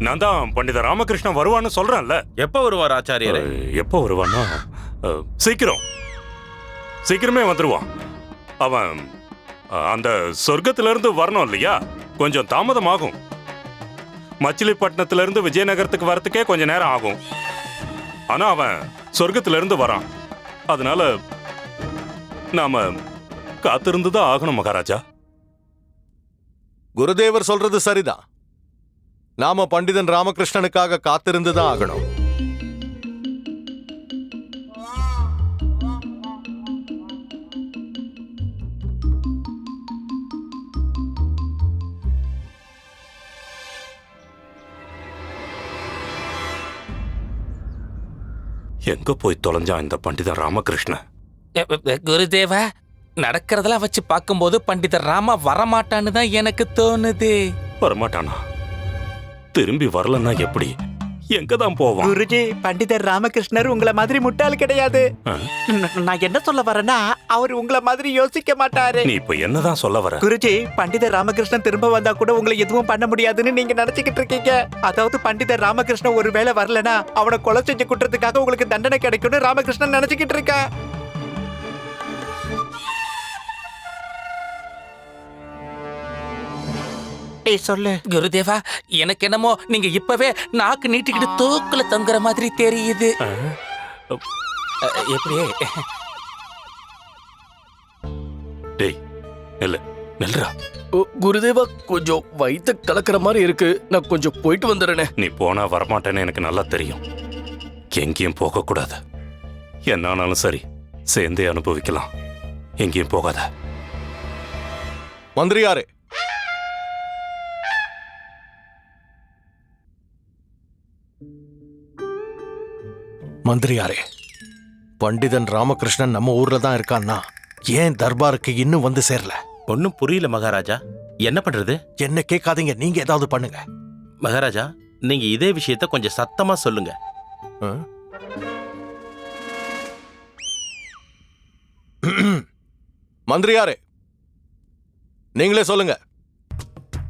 நான் தான் பண்டித ராமகிருஷ்ணன் வருவான்னு சொல்றேன்ல. எப்ப வருவார் ஆச்சாரியரே? எப்போ வருவான்னா? அஹ், சீக்கிரம். சீக்கிரமே வந்துருவான். அவன் அஹ், அந்த சொர்க்கத்துல இருந்து வரணும் இல்லையா? கொஞ்சம் தாமதமாகும். மச்சிலிப்பட்டினத்துல இருந்து விஜயநகரத்துக்கு வரத்துக்கே கொஞ்சம் நேரம் ஆகும். ஆனா அவன் சொர்க்கத்துல இருந்து வரான். அதனால நாம காத்திருந்து தான் ஆகணும் மகாராஜா. குருதேவர் சொல்றது சரிதான். நாம பண்டிதன் ராமகிருஷ்ணனுக்காக காத்திருந்து தான் ஆகணும். எங்க போய் தொலைஞ்சான் இந்த பண்டிதன் ராமகிருஷ்ணன்? குருதேவா நடக்கிறதெல்லாம் வச்சு பார்க்கும்போது பண்டிதர் ராமா வரமாட்டான்னு தான் எனக்கு தோணுது. வரமாட்டானா? திரும்பி வரலன்னா எப்படி? எங்க தான் போவான்? குருஜி பண்டிதர் ராமகிருஷ்ணர் உங்களை மாதிரி முட்டாள் கிடையாது? ந- நான் என்ன சொல்ல வரேன்னா அவர் உங்களை மாதிரி யோசிக்க மாட்டாரு. நீ இப்ப என்னதான் சொல்ல வர? குருஜி பண்டிதர் ராமகிருஷ்ணன் திரும்ப வந்தா கூட உங்களை எதுவும் பண்ண முடியாதுன்னு நீங்க நினைச்சுக்கிட்டு இருக்கீங்க. அதாவது பண்டிதர் ராமகிருஷ்ணன் ஒரு வேளை வரலனா அவனை கொலை செஞ்சு குற்றத்துக்காக உங்களுக்கு தண்டனை கிடைக்கும்னு ராமகிருஷ்ணன் நினைச்சுக்கிட்டு இருக்கா. ஏய் சொல்லு. குருதேவா எனக்கு என்னமோ நீங்க இப்பவே நாக்கு நீட்டிக்கிட்டு தூக்குல தொங்குற மாதிரி தெரியுது. எப்படி? டேய் இல்ல நில்றா. ஓ, குருதேவா கொஞ்சம் வயித்த கலக்கிற மாதிரி இருக்கு. நான் கொஞ்சம் போயிட்டு வந்துடுறேனே. நீ போனா வரமாட்டேன்னு எனக்கு நல்லா தெரியும். எங்கேயும் போக கூடாது என்ன ஆனாலும் சரி சேர்ந்தே அனுபவிக்கலாம். எங்கேயும் போகாத. மந்திரியாரே மந்திரியாரே. பண்டிதன் ராமகிருஷ்ணன் நம்ம ஊர்ல தான் இருக்கான்னா ஏன் தர்பாருக்கு இன்னும் வந்து சேரல? ஒன்னும் புரியல மகாராஜா. என்ன பண்றது? என்ன கேட்காதீங்க நீங்க ஏதாவது பண்ணுங்க. மகாராஜா நீங்க இதே விஷயத்த கொஞ்சம் சத்தமா சொல்லுங்க. ஆ? மந்திரியாரே நீங்களே சொல்லுங்க.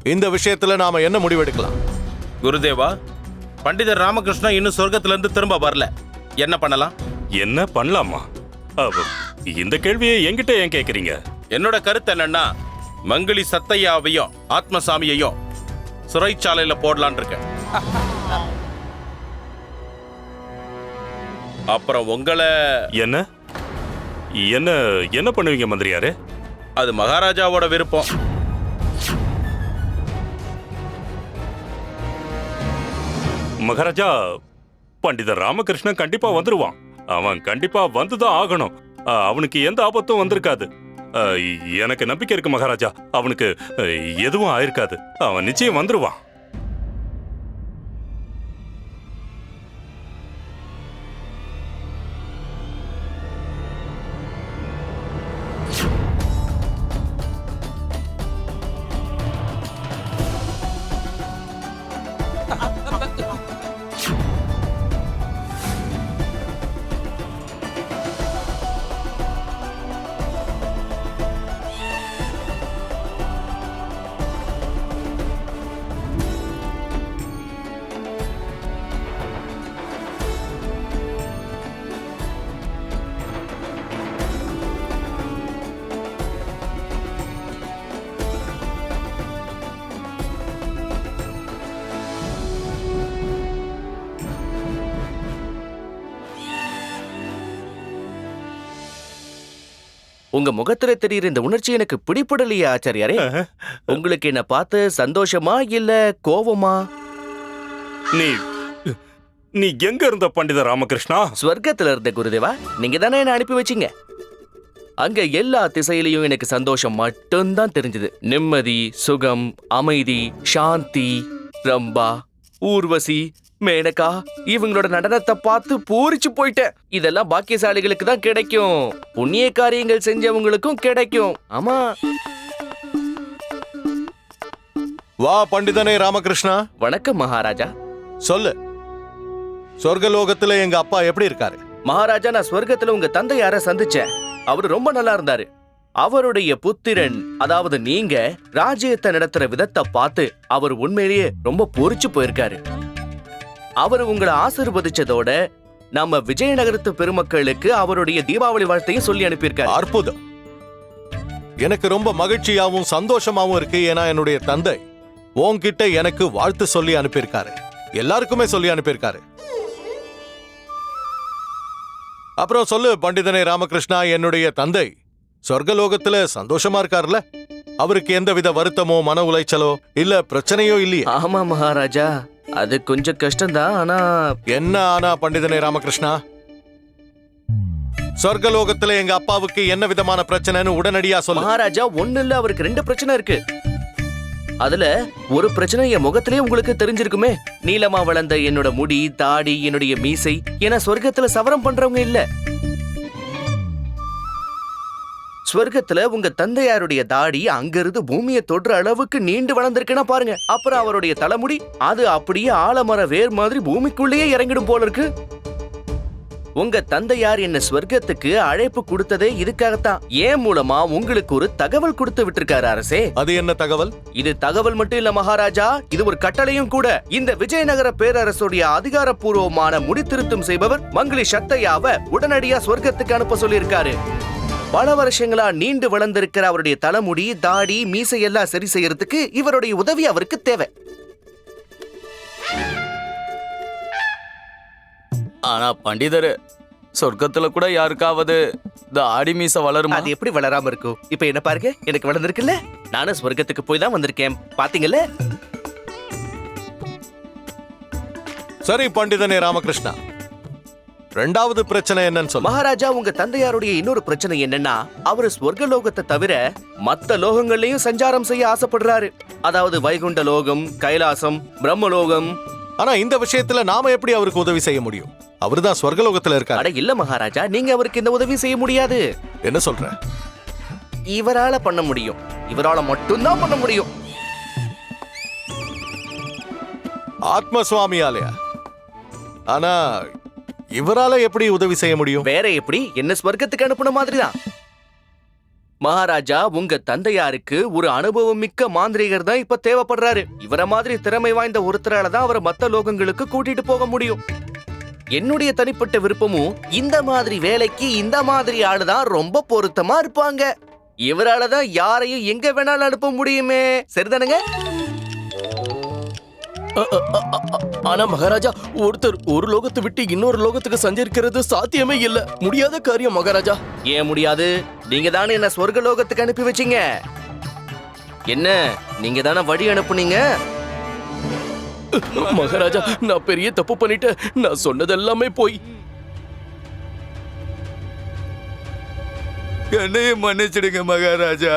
இந்த விஷயத்துல நாம என்ன முடிவெடுக்கலாம்? குருதேவா பண்டிதர் ராமகிருஷ்ணா இன்னும் சொர்க்கத்துல இருந்து திரும்ப வரல. என்ன பண்ணலாம்? என்ன பண்ணலாமா? அவ- இந்த கேள்வியை என்கிட்ட ஏன் கேக்குறீங்க? என்னோட கருத்து என்னன்னா மங்களி சத்தையாவையும் ஆத்மசாமியையும் சிறைச்சாலையில போடலான் இருக்கேன். அப்புறம் உங்களை என்ன? என்ன என்ன பண்ணுவீங்க மந்திரியாரே? அது மகாராஜாவோட விருப்பம். மகாராஜா பண்டித ராமகிருஷ்ணன் கண்டிப்பா வந்துருவான். அவன் கண்டிப்பா வந்துதான் ஆகணும். அவனுக்கு எந்த ஆபத்தும் வந்திருக்காது. எனக்கு நம்பிக்கை இருக்கு மகாராஜா. அவனுக்கு எதுவும் ஆயிருக்காது. அவன் நிச்சயம் வந்துருவான். உங்க முகத்துல தெரியுற இந்த உணர்ச்சி எனக்கு பிடிபடலையே ஆச்சாரியாரே. உங்களுக்கு என்ன பார்த்து சந்தோஷமா இல்ல கோவமா? நீ நீ எங்க இருந்த பண்டிதர் ராமகிருஷ்ணா? ஸ்வர்க்கத்துல இருந்த குருதேவா நீங்க தானே என்ன அனுப்பி வச்சீங்க? அங்க எல்லா திசையிலையும் எனக்கு சந்தோஷம் மட்டும்தான் தெரிஞ்சது. நிம்மதி சுகம் அமைதி சாந்தி ரம்பா ஊர்வசி மேனகா இவங்களோட நடனத்தை பார்த்து பூரிச்சு போயிட்டேன். இதெல்லாம் பாக்கியசாலிகளுக்கு தான் கிடைக்கும். புண்ணிய காரியங்கள் செஞ்சவங்களுக்கும் கிடைக்கும். ஆமா. வா பண்டிதனே ராமகிருஷ்ணா. வணக்கம் மகாராஜா. சொல்லு. சொர்க்கலோகத்துல எங்க அப்பா எப்படி இருக்காரு? மகாராஜா நான் ஸ்வர்க்கத்துல உங்க தந்தையார சந்திச்சேன்? அவரு ரொம்ப நல்லா இருந்தாரு. அவருடைய புத்திரன் அதாவது நீங்க ராஜ்யத்தை நடத்துற விதத்தை பார்த்து அவர் உண்மையிலேயே ரொம்ப பொறிச்சு போயிருக்காரு. அவர் உங்களை ஆசீர்வதிச்சதோட நம்ம விஜயநகரத்து பெருமக்களுக்கு அவருடைய தீபாவளி வாழ்த்தையும் சொல்லி அனுப்பியிருக்காரு. அற்புதம். எனக்கு ரொம்ப மகிழ்ச்சியாவும் சந்தோஷமாவும் இருக்கு. ஏன்னா என்னுடைய தந்தை உன்கிட்ட எனக்கு வாழ்த்து சொல்லி அனுப்பியிருக்காரு. எல்லாருக்குமே சொல்லி அனுப்பியிருக்காரு. அப்புறம் சொல்லு பண்டிதனே ராமகிருஷ்ணா என்னுடைய தந்தை சொர்க்கலோகத்துல சந்தோஷமா இருக்கார்ல அவருக்கு எந்தவித வருத்தமோ மன உளைச்சலோ இல்ல பிரச்சனையோ இல்லையே? ஆமா மகாராஜா. அது கொஞ்சம் கஷ்டம்தான் ஆனா என்ன ஆனா பண்டிதனே ராமகிருஷ்ணா? சொர்க்கலோகத்துல எங்க அப்பாவுக்கு என்ன விதமான பிரச்சனைன்னு உடனடியா சொல்லு. மகாராஜா ஒண்ணு இல்ல அவருக்கு ரெண்டு பிரச்சனை இருக்கு. அதுல ஒரு பிரச்சனை என் முகத்திலே உங்களுக்கு தெரிஞ்சிருக்குமே. நீளமா வளர்ந்த என்னோட முடி தாடி என்னுடைய மீசை என சொர்க்கத்துல சவரம் பண்றவங்க இல்ல. சொர்க்கத்துல உங்க தந்தையாருடைய தாடி அங்கிருந்து பூமியை தொடுற அளவுக்கு நீண்டு வளர்ந்திருக்குன்னா பாருங்க. அப்புறம் அவருடைய தலைமுடி அது அப்படியே ஆலமர வேர் மாதிரி பூமிக்குள்ளேயே இறங்கிடும் போல இருக்கு. உங்க தந்தையார் என்ன ஸ்வர்க்கத்துக்கு அழைப்பு கொடுத்ததே இதுக்காகத்தான். ஏன் மூலமா உங்களுக்கு ஒரு தகவல் கொடுத்து விட்டிருக்காரு அரசே? அது என்ன தகவல்? இது தகவல் மட்டும் இல்ல மகாராஜா இது ஒரு கட்டளையும் கூட. இந்த விஜயநகர பேரரசுடைய அதிகாரப்பூர்வமான முடித்திருத்தம் செய்பவர் மங்களி சத்தையாவ உடனடியா சொர்க்கத்துக்கு அனுப்ப சொல்லியிருக்காரு. பல வருஷங்களா நீண்டு வளர்ந்திருக்கிற அவருடைய தலைமுடி தாடி மீசை எல்லாம் சரி செய்யறதுக்கு இவருடைய உதவி அவருக்கு தேவை. ஆனா பண்டிதர் சொர்க்கத்துல கூட யாருக்காவது இந்த ஆடி மீச வளருமா? அது எப்படி வளராம இருக்கும்? இப்ப என்ன பாருங்க எனக்கு வளர்ந்திருக்குல்ல. நானும் சொர்க்கத்துக்கு போய் தான் வந்திருக்கேன். பாத்தீங்கல்ல? சரி பண்டிதனே ராமகிருஷ்ணா. ரெண்டாவது பிரச்சனை என்னன்னு சொல்லு. மகாராஜா உங்க தந்தையாருடைய இன்னொரு பிரச்சனை என்னன்னா அவரு ஸ்வர்க லோகத்தை தவிர மத்த லோகங்கள்லயும் சஞ்சாரம் செய்ய ஆசைப்படுறாரு. அதாவது வைகுண்ட லோகம் கைலாசம் பிரம்மலோகம். ஆனா இந்த விஷயத்துல நாம எப்படி அவருக்கு உதவி செய்ய முடியும்? அவர்தான் ஸ்வர்கலோகத்துல இருக்காரு. அட இல்ல மகாராஜா நீங்க அவருக்கு இந்த உதவி செய்ய முடியாது. என்ன சொல்ற? இவரால பண்ண முடியும். இவரால மட்டும்தான் பண்ண முடியும். ஆத்ம சுவாமியாலயா? ஆனா இவரால எப்படி உதவி செய்ய முடியும்? வேற எப்படி? என்ன ஸ்வர்க்கத்துக்கு அனுப்புன மாதிரிதான். மகாராஜா உங்க தந்தையாருக்கு ஒரு அனுபவம் மிக்க மாந்திரிகர் தான் இப்ப தேவைப்படுறாரு. இவர மாதிரி திறமை வாய்ந்த ஒருத்தரால தான் அவரை மத்த லோகங்களுக்கு கூட்டிட்டு போக முடியும். என்னுடைய தனிப்பட்ட விருப்பமும் இந்த மாதிரி வேலைக்கு இந்த மாதிரி ஆளு தான் ரொம்ப பொருத்தமா இருப்பாங்க. இவரால தான் யாரையும் எங்க வேணாலும் அனுப்ப முடியுமே. சரிதானுங்க? ஆனா மகாராஜா ஒருத்தர் ஒரு லோகத்தை விட்டு இன்னொரு லோகத்துக்கு சஞ்சரிக்கிறது சாத்தியமே இல்ல. முடியாத காரியம் மகாராஜா. ஏன் முடியாது? நீங்க தானே என்ன சொர்க்க லோகத்துக்கு அனுப்பி வச்சீங்க? என்ன நீங்க தானே வழி அனுப்புனீங்க? மகாராஜா நான் பெரிய தப்பு பண்ணிட்டேன். நான் சொன்னது எல்லாமே போய். என்னையும் மன்னிச்சிடுங்க மகாராஜா.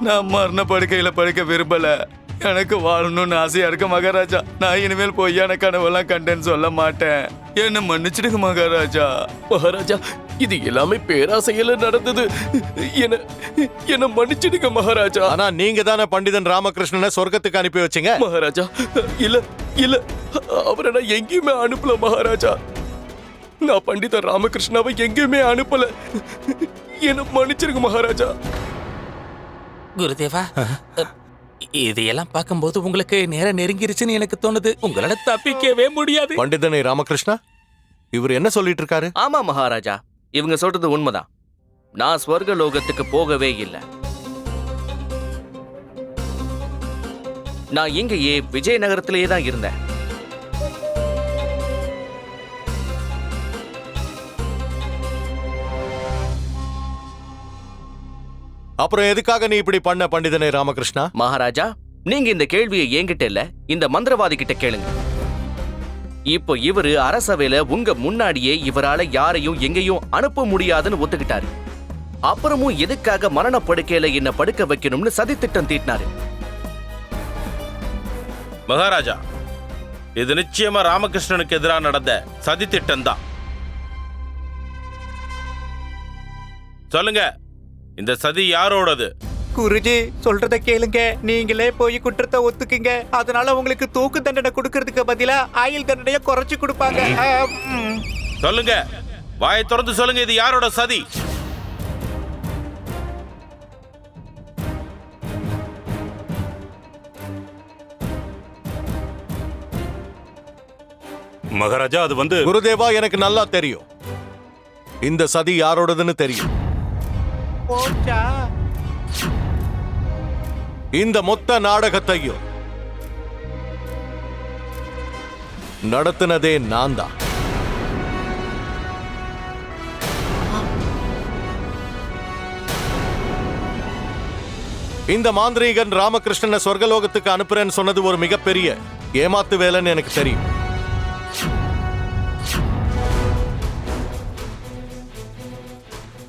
நான் மரண படுக்கையில படுக்க விரும்பல. எனக்கு வாழணும்னு ஆசையா இருக்கு மகாராஜா. நான் இனிமேல் பொய்யான கனவெல்லாம் கண்டேன்னு சொல்ல மாட்டேன். என்ன மன்னிச்சிடுங்க மகாராஜா. மகாராஜா இது எல்லாமே பேராசையில நடந்தது. என்ன என்ன மன்னிச்சிடுங்க மகாராஜா. ஆனா நீங்க தானே பண்டிதன் ராமகிருஷ்ணனை சொர்க்கத்துக்கு அனுப்பி வச்சீங்க? மகாராஜா இல்ல இல்ல. அவரை நான் எங்கேயுமே அனுப்பல மகாராஜா. நான் பண்டித ராமகிருஷ்ணாவை எங்கேயுமே அனுப்பல. என்ன மன்னிச்சிருங்க மகாராஜா. குருதேவா இதையெல்லாம் பார்க்கும்போது உங்களுக்கு நேரம் நெருங்கிருச்சுன்னு எனக்கு தோணுது. உங்களால தப்பிக்கவே முடியாது. பண்டிதனை ராமகிருஷ்ணா இவர் என்ன சொல்லிட்டு இருக்காரு ஆமா மகாராஜா இவங்க சொல்றது உண்மைதான். நான் ஸ்வர்க லோகத்துக்கு போகவே இல்லை. நான் இங்கேயே விஜயநகரத்திலேயே தான் இருந்தேன். அப்புறம் எதுக்காக நீ இப்படி பண்ண பண்டிதனை ராமகிருஷ்ணா? மகாராஜா நீங்க இந்த கேள்வியை என்கிட்ட இல்ல இந்த மந்திரவாதி கிட்ட கேளுங்க. இப்போ இவரு அரசவையில உங்க முன்னாடியே இவரால யாரையும் எங்கேயும் அனுப்ப முடியாதுன்னு ஒத்துக்கிட்டாரு. அப்புறமும் எதுக்காக மரண படுக்கையில என்ன படுக்க வைக்கணும்னு சதித்திட்டம் தீட்டினாரு. மகாராஜா இது நிச்சயமா ராமகிருஷ்ணனுக்கு எதிராக நடந்த சதி திட்டம் தான் சொல்லுங்க இந்த சதி யாரோடது? குருஜி சொல்றத கேளுங்க. நீங்களே போய் குற்றத்தை ஒத்துக்குங்க. அதனால உங்களுக்கு தூக்கு தண்டனை கொடுக்கறதுக்கு பதிலா ஆயுள் தண்டனையை குறைச்சு கொடுப்பாங்க. சொல்லுங்க. வாயை திறந்து சொல்லுங்க இது யாரோட சதி? மகாராஜா அது வந்து குருதேவா எனக்கு நல்லா தெரியும். இந்த சதி யாரோடதுன்னு தெரியும். போச்சா? இந்த மொத்த நாடகத்தையும் நடத்தினதே நான் தான் இந்த மாந்திரீகன் ராமகிருஷ்ணனை சொர்க்கலோகத்துக்கு அனுப்புறேன்னு சொன்னது ஒரு மிகப்பெரிய ஏமாத்து வேலைன்னு எனக்கு தெரியும்.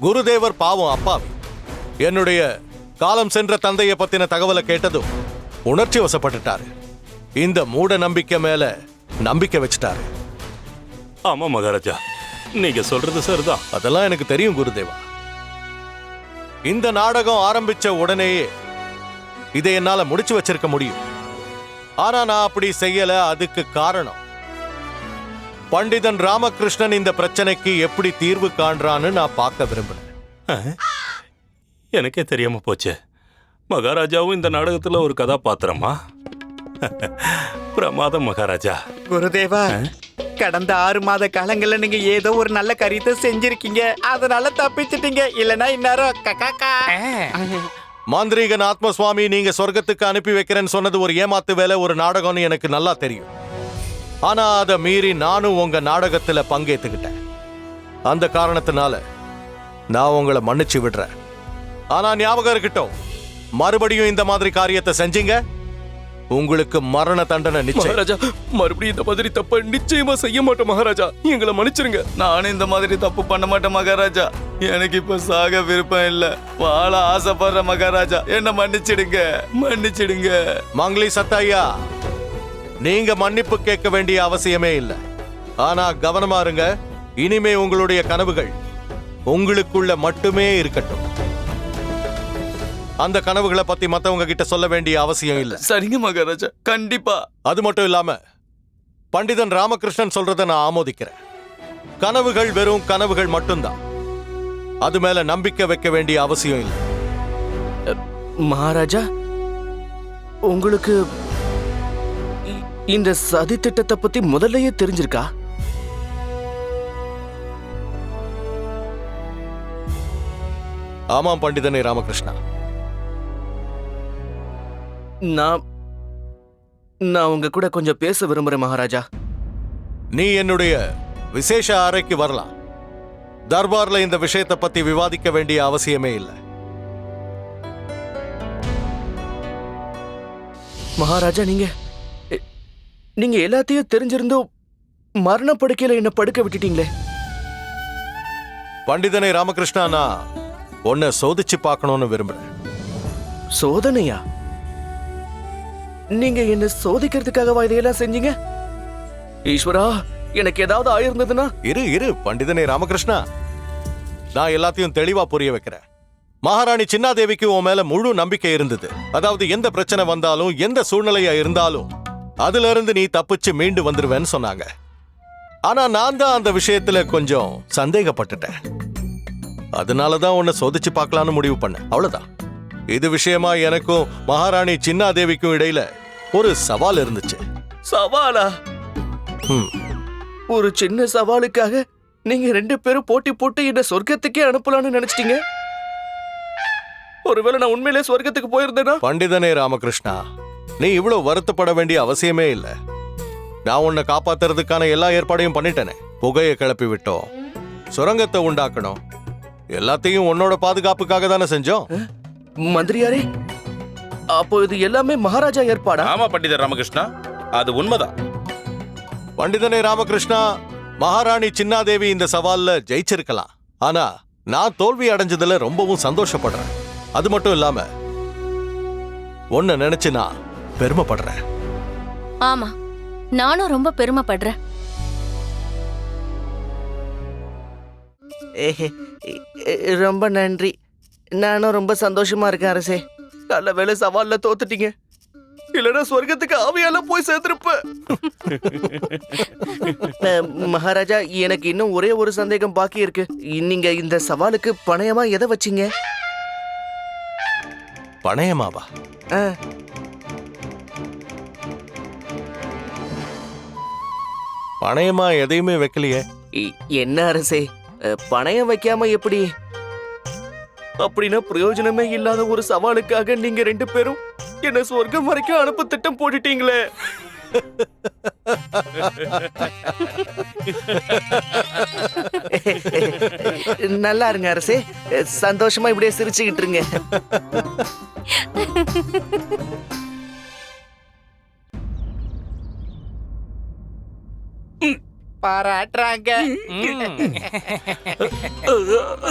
குருதேவர் பாவம் அப்பாவி. என்னுடைய காலம் சென்ற தந்தையை பத்தின தகவலை கேட்டதும் உணர்ச்சி வசப்பட்டுட்டாரு. இந்த மூட நம்பிக்கை மேல நம்பிக்கை வச்சுட்டாரு. ஆமா மகாராஜா நீங்க சொல்றது சரிதான். அதெல்லாம் எனக்கு தெரியும் குருதேவா. இந்த நாடகம் ஆரம்பிச்ச உடனேயே இதை என்னால முடிச்சு வச்சிருக்க முடியும். ஆனா நான் அப்படி செய்யல அதுக்கு காரணம் பண்டிதன் ராமகிருஷ்ணன் இந்த பிரச்சனைக்கு எப்படி தீர்வு காண்றான்னு நான் பார்க்க விரும்பினேன் எனக்கே தெரியாம போச்சு. மகாராஜாவும் இந்த நாடகத்துல ஒரு கதாபாத்திரமா? பிரமாதம் மகாராஜா. குருதேவா கடந்த ஆறு மாத காலங்கள்ல நீங்க ஏதோ ஒரு நல்ல காரியத்தை செஞ்சிருக்கீங்க. அதனால தப்பிச்சிட்டீங்க. இல்லனா இந்நேரம் கக்காக்கா மாந்திரீகன் ஆத்மசுவாமி நீங்க சொர்க்கத்துக்கு அனுப்பி வைக்கிறேன்னு சொன்னது ஒரு ஏமாத்து வேலை ஒரு நாடகம்னு எனக்கு நல்லா தெரியும். ஆனா அதை மீறி நானும் உங்க நாடகத்துல பங்கேத்துக்கிட்டேன். அந்த காரணத்தினால நான் உங்களை மன்னிச்சு விடுறேன். ஆனா ஞாபகம் இருக்கட்டும் மறுபடியும் இந்த மாதிரி காரியத்தை செஞ்சீங்க? உங்களுக்கு மரண தண்டனை நிச்சயம். மகாராஜா மறுபடியும் இந்த மாதிரி தப்ப நிச்சயமா செய்ய மாட்டோம் மகாராஜா. எங்களை மன்னிச்சிருங்க. நானும் இந்த மாதிரி தப்பு பண்ண மாட்டேன் மகாராஜா. எனக்கு இப்ப சாக விருப்பம் இல்ல. வாழ ஆசைப்படுற மகாராஜா. என்ன மன்னிச்சிடுங்க. மன்னிச்சிடுங்க. மங்களி சத்தையா நீங்க மன்னிப்பு கேட்க வேண்டிய அவசியமே இல்லை. ஆனா கவனமா இருங்க. இனிமே உங்களுடைய கனவுகள் உங்களுக்குள்ள மட்டுமே இருக்கட்டும். அந்த கனவுகளை பத்தி மத்தவங்க கிட்ட சொல்ல வேண்டிய அவசியம் இல்லை. சரிங்க மகாராஜா. கண்டிப்பா. அது மட்டும் இல்லாம பண்டிதன் ராமகிருஷ்ணன் சொல்றத நான் ஆமோதிக்கிறேன். கனவுகள் வெறும் கனவுகள் மட்டும்தான். அது மேல நம்பிக்கை வைக்க வேண்டிய அவசியம் இல்லை. மகாராஜா உங்களுக்கு இந்த சதி திட்டத்தை பத்தி முதல்லயே தெரிஞ்சிருக்கா? ஆமாம் பண்டிதனே ராமகிருஷ்ணா. நான் நான் உங்க கூட கொஞ்சம் பேச விரும்புறேன் மகாராஜா. நீ என்னுடைய விசேஷ அறைக்கு வரலாம். தர்பார்ல இந்த விஷயத்தை பத்தி விவாதிக்க வேண்டிய அவசியமே இல்லை. மகாராஜா நீங்க நீங்க எல்லாத்தையும் தெரிஞ்சிருந்தும் மரண படுக்கையில என்ன படுக்க விட்டுட்டீங்களே? பண்டிதனை ராமகிருஷ்ணா நான் உன்னை சோதிச்சு பார்க்கணும்னு விரும்புறேன். சோதனையா? நீங்க என்ன சோதிக்கிறதுக்காகவா இதையெல்லாம் செஞ்சீங்க? ஈஸ்வரா எனக்கு ஏதாவது ஆயிருந்ததுன்னா? இரு இரு பண்டிதனை ராமகிருஷ்ணா. நான் எல்லாத்தையும் தெளிவா புரிய வைக்கிறேன். மகாராணி சின்னாதேவிக்கு உன் மேல முழு நம்பிக்கை இருந்தது. அதாவது எந்த பிரச்சனை வந்தாலும் எந்த சூழ்நிலையா இருந்தாலும் அதுல இருந்து நீ தப்பிச்சு மீண்டு வந்துருவேன்னு சொன்னாங்க. ஆனா நான் தான் அந்த விஷயத்துல கொஞ்சம் சந்தேகப்பட்டுட்டேன். அதனால தான் உன்னை சோதிச்சு பார்க்கலான்னு முடிவு பண்ணேன். அவ்வளவுதான். இது விஷயமா எனக்கும் மகாராணி சின்னாதேவிக்கும் இடையில ஒரு சவால் இருந்துச்சு. சவாலா. ஒரு சின்ன சவாலுக்காக நீங்க ரெண்டு பேரும் போட்டி போட்டு என்ன சொர்க்கத்துக்கே அனுப்பலாம்னு நினைச்சிட்டீங்க? ஒருவேளை நான் உண்மையிலே சொர்க்கத்துக்கு போயிருந்தேனா? பண்டிதனே ராமகிருஷ்ணா நீ இவ்வளவு வருத்தப்பட வேண்டிய அவசியமே இல்ல. நான் உன்னை காப்பாத்துறதுக்கான எல்லா ஏற்பாடையும் பண்ணிட்டேனே. புகையை கிளப்பி விட்டோம். சுரங்கத்தை உண்டாக்கணும். எல்லாத்தையும் உன்னோட பாதுகாப்புக்காக தானே செஞ்சோம்? மந்திரியாரே அப்போ இது எல்லாமே மகாராஜா ஏற்பாடா? ஆமா பண்டிதர் ராமகிருஷ்ணா. அது உண்மைதான். பண்டிதனே ராமகிருஷ்ணா மகாராணி சின்னாதேவி இந்த சவால்ல ஜெயிச்சிருக்கலாம். ஆனா நான் தோல்வி அடைஞ்சதுல ரொம்பவும் சந்தோஷப்படுறேன். அது மட்டும் இல்லாம உன்னை நினைச்சு நான் பெருமைப்படுறேன். ஆமா நானும் ரொம்ப பெருமைப்படுறேன். ரொம்ப நன்றி. நானும் ரொம்ப சந்தோஷமா இருக்கேன் அரசே. நல்ல வேலை சவால்ல தோத்துட்டீங்க. இல்லைன்னா சொர்க்கத்துக்கு ஆவியால போய் சேர்த்திருப்பேன் அஹ், மகாராஜா எனக்கு இன்னும் ஒரே ஒரு சந்தேகம் பாக்கி இருக்கு. நீங்க இந்த சவாலுக்கு பணயமா எதை வச்சீங்க? பணையமாவா? பணயமா எதையுமே வைக்கலையே. இ- என்ன அரசே? பணயம் வைக்காம எப்படி? அப்படின்னா பிரயோஜனமே இல்லாத ஒரு சவாலுக்காக நீங்க ரெண்டு பேரும் என்ன சொர்க்கம் வரைக்கும் அனுப்ப திட்டம் போட்டுட்டீங்களே. நல்லா இருங்க அரசே. சந்தோஷமா இப்படியே சிரிச்சுக்கிட்டு இருங்க. பாராட்டுறாங்க.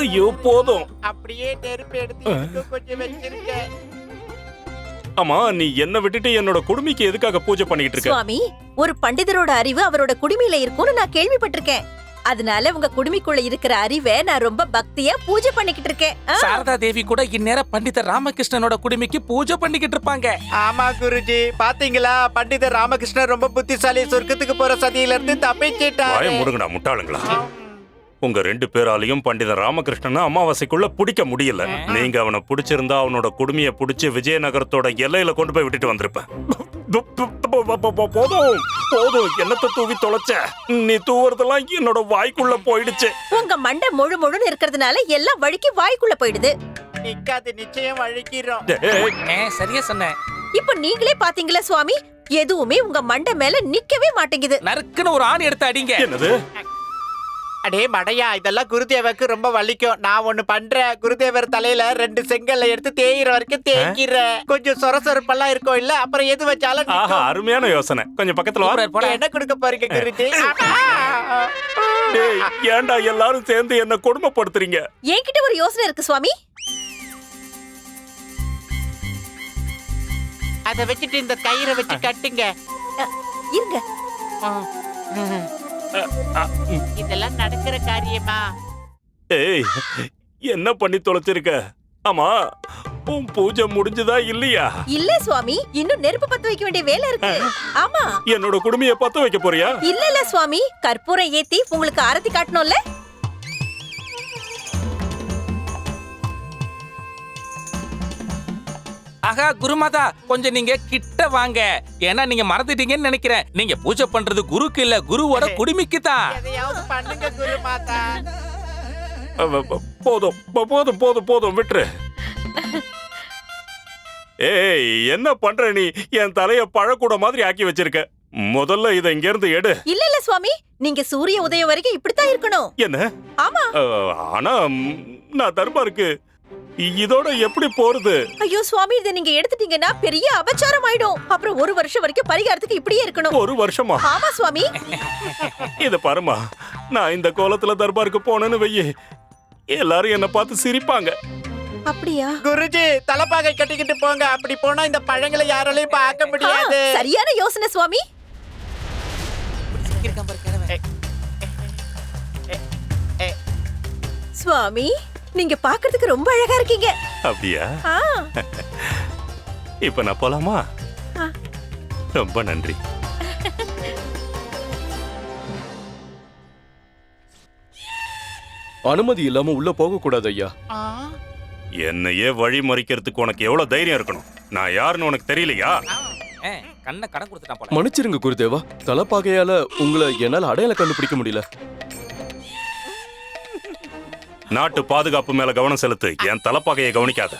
ஐயோ போதும். அப்படியே நெருப்பு எடுத்து கொஞ்சம் வச்சிருக்க ஆமா நீ என்ன விட்டுட்டு என்னோட குடுமிக்கு எதுக்காக பூஜை பண்ணிட்டு இருக்க? சுவாமி ஒரு பண்டிதரோட அறிவு அவரோட குடுமியில இருக்கும்னு நான் கேள்விப்பட்டிருக்கேன். அதனால உங்க குடுமிக்குள்ள இருக்கிற அறிவை நான் ரொம்ப பக்தியா பூஜை பண்ணிக்கிட்டு இருக்கேன். ஆ? சாரதா தேவி கூட இந்நேரம் பண்டிதர் ராமகிருஷ்ணனோட குடுமிக்கு பூஜை பண்ணிக்கிட்டு இருப்பாங்க. ஆமா குருஜி. பாத்தீங்களா? பண்டிதர் ராமகிருஷ்ணன் ரொம்ப புத்திசாலி சொர்க்கத்துக்கு போற சதியில இருந்து தப்பிச்சிட்டாரு முருங்கடா முட்டாளுங்களா? உங்க ரெண்டு பேராலையும் பண்டித ராமகிருஷ்ணனை அமாவாசைக்குள்ள பிடிக்க முடியல. நீங்க அவனை பிடிச்சிருந்தா அவனோட குடுமைய பிடிச்சு விஜயநகரத்தோட எல்லையில கொண்டு போய் விட்டுட்டு வந்திருப்பேன் போதும். போதும். என்னத்த தூவி தொலைச்ச? நீ தூவுறதெல்லாம் என்னோட வாய்க்குள்ள போயிடுச்சு. உங்க மண்டை முழு முழுன்னு இருக்கிறதுனால எல்லாம் வழுக்கி வாய்க்குள்ள போயிடுது. நிக்காது. நிச்சயம் ஏ, சரியா சொன்னேன் இப்போ நீங்களே பாத்தீங்களா சுவாமி? எதுவுமே உங்க மண்டை மேல நிக்கவே மாட்டேங்குது. நறுக்குன்னு ஒரு ஆணி எடுத்து அடிங்க. என்னது? அடே மடையா இதெல்லாம் குருதேவருக்கு ரொம்ப வலிக்கும். நான் ஒண்ணு பண்றேன். குருதேவர் தலையில ரெண்டு செங்கல்ல எடுத்து தேயிற வரைக்கும் தேய்க்கிறேன் கொஞ்சம் சொர சொரப்பெல்லாம் இருக்கும் இல்ல? அப்புறம் எது வச்சாலும் ஆஹா. அருமையான யோசனை. கொஞ்சம் பக்கத்துல வா. போடா. என்ன கொடுக்க போறீங்க குருஜி? டேய், ஏன்டா எல்லாரும் சேர்ந்து என்ன கொடுமைப்படுத்துறீங்க? என்கிட்ட ஒரு யோசனை இருக்கு சுவாமி. அத வச்சுட்டு இந்த கயிறை வச்சு கட்டுங்க. இருங்க. இதெல்லாம் நடக்கிற காரியமா? ஏய் என்ன பண்ணி தொலைச்சிருக்க? ஆமா உன் பூஜை முடிஞ்சதா இல்லையா? இல்ல சுவாமி இன்னும் நெருப்பு பத்த வைக்க வேண்டிய வேலை இருக்கு. ஆமா. என்னோட குடுமைய பத்த வைக்க போறியா? இல்ல இல்ல சுவாமி கற்பூரம் ஏத்தி உங்களுக்கு ஆரத்தி காட்டணும்ல? ஆகா குருமாதா கொஞ்சம் நீங்க கிட்ட வாங்க. ஏன்னா நீங்க மறந்துட்டீங்கன்னு நினைக்கிறேன். நீங்க பூஜை பண்றது குருக்கு இல்ல குருவோட குடுமிக்கு தான் பண்ணுங்க குரு மாதா அவ- அவ- போதும் போதும் போதும் போதும் விட்டுரு. ஏய் என்ன பண்ற நீ? என் தலைய பழக்கூட மாதிரி ஆக்கி வச்சிருக்க. முதல்ல இதை இங்க இருந்து எடு. இல்ல இல்ல சுவாமி. நீங்க சூரிய உதயம் வரைக்கும் இப்படித்தான் இருக்கணும். என்ன? ஆமா. ஆனா நான் தர்பாருக்கு இதோட எப்படி போறது? ஐயோ சுவாமி இதை நீங்க எடுத்துட்டீங்கன்னா பெரிய அபச்சாரம் ஆயிடும் அப்புறம் ஒரு வருஷம் வரைக்கும் பரிகாரத்துக்கு இப்படியே இருக்கணும். ஒரு வருஷமா? ஆமா சுவாமி. இத பாருமா நான் இந்த கோலத்துல தர்பாருக்கு போனேன்னு வெய்யி எல்லாரும் என்ன பார்த்து சிரிப்பாங்க. அப்படியா? குருஜி தலைப்பாகை கட்டிக்கிட்டு போங்க. அப்படி போனா இந்த பழங்களை யாராலையும் பார்க்க முடியாது. சரியான யோசனை சுவாமி. சுவாமி. நீங்க பாக்குறதுக்கு ரொம்ப அழகா இருக்கீங்க. அப்படியா? ஆ, இப்ப நான் போலாமா? ஆ. ரொம்ப நன்றி. அனுமதி இல்லாம உள்ள போக கூடாது ஐயா. ஆ, என்னையே வழி மறிக்கிறதுக்கு உனக்கு எவ்வளவு தைரியம் இருக்கணும்? நான் யாருன்னு உனக்கு தெரியலையா? ஏ, கண்ணை கடன் கொடுத்துட்டான் போல. மன்னிச்சிருங்க குருதேவா. தலைப்பாகையால உங்களை என்னால அடையாளம் கண்டுபிடிக்க முடியல. நாட்டு பாதுகாப்பு மேல கவனம் செலுத்து. என் தலைப்பாகையை கவனிக்காத.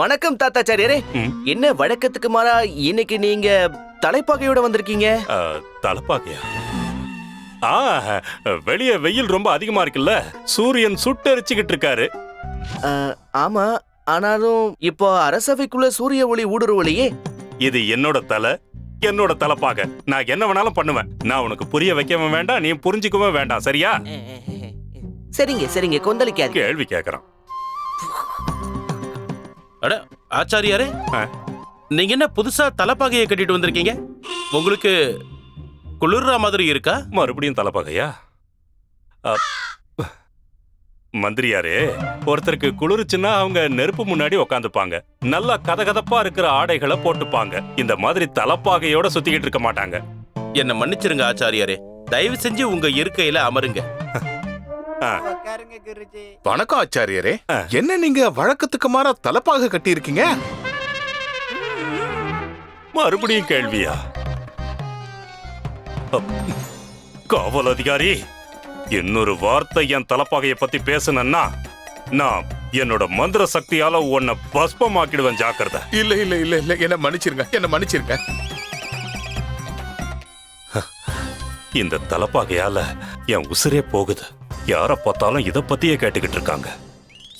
வணக்கம் தாத்தாச்சாரியரே. என்ன வழக்கத்துக்கு மாறா இன்னைக்கு நீங்க தலைப்பாகையோட வந்திருக்கீங்க? தலைப்பாகையா? ஆ வெளியே வெயில் ரொம்ப அதிகமா இருக்குல்ல. சூரியன் சுட்டெரிச்சுக்கிட்டு இருக்காரு. ஆமா ஆனாலும் இப்போ அரசவைக்குள்ள சூரிய ஒளி ஊடுருவலையே. இது என்னோட தலை. என்னோட தலைப்பாக. நான் என்ன வேணாலும் பண்ணுவேன். நான் உனக்கு புரிய வைக்கவும் வேண்டாம் நீ புரிஞ்சுக்கவும் வேண்டாம் சரியா? சரிங்க சரிங்க கொந்தளிக்காது கேள்வி கேக்குறான் அட ஆச்சாரியாரே. ஆ. நீங்க என்ன புதுசா தலைப்பாகையை கட்டிட்டு வந்திருக்கீங்க? உங்களுக்கு குளிர்ற மாதிரி இருக்கா? மறுபடியும் தலைப்பாகையா. மந்திரியாரே ஒருத்தருக்கு குளிருச்சுன்னா அவங்க நெருப்பு முன்னாடி உக்காந்துப்பாங்க. நல்லா கதகதப்பா இருக்கிற ஆடைகளை போட்டுப்பாங்க. இந்த மாதிரி தலைப்பாகையோட சுத்திக்கிட்டு இருக்க மாட்டாங்க. என்ன மன்னிச்சிருங்க ஆச்சாரியாரே. தயவு செஞ்சு உங்க இருக்கையில அமருங்க. வணக்கம் ஆச்சாரியரே. என்ன நீங்க வழக்கத்துக்கு மாறா தலப்பாக கட்டியிருக்கீங்க? மறுபடியும் கேள்வியா? காவல் அதிகாரி இன்னொரு வார்த்தை என் தலப்பாகையை பத்தி பேசுனன்னா நான் என்னோட மந்திர சக்தியால உன்னை பஸ்பமாக்கிடுவேன் ஜாக்கிரதை. இல்ல இல்ல இல்ல இல்ல. என்ன மன்னிச்சிருங்க என்ன மன்னிச்சிருங்க. இந்த தலப்பாகையால என் உசிரே போகுது. யார பார்த்தாலும் இத பத்தியே கேட்டுக்கிட்டு இருக்காங்க.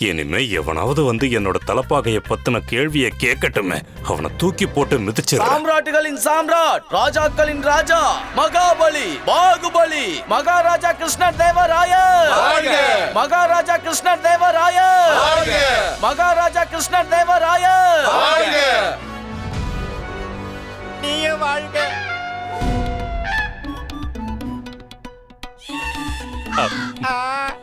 இனிமே எவனாவது வந்து என்னோட தலப்பாகைய பத்தின கேள்விய கேட்கட்டுமே. அவனை தூக்கி போட்டு மிதிச்சு சாம்ராட்டுகளின் சாம்ராட் ராஜாக்களின் ராஜா மகாபலி பாகுபலி மகாராஜா கிருஷ்ணர் தேவராய. மகாராஜா கிருஷ்ணர் தேவராய. மகாராஜா கிருஷ்ணன் தேவராய. நீய வாழ்க. ஆ.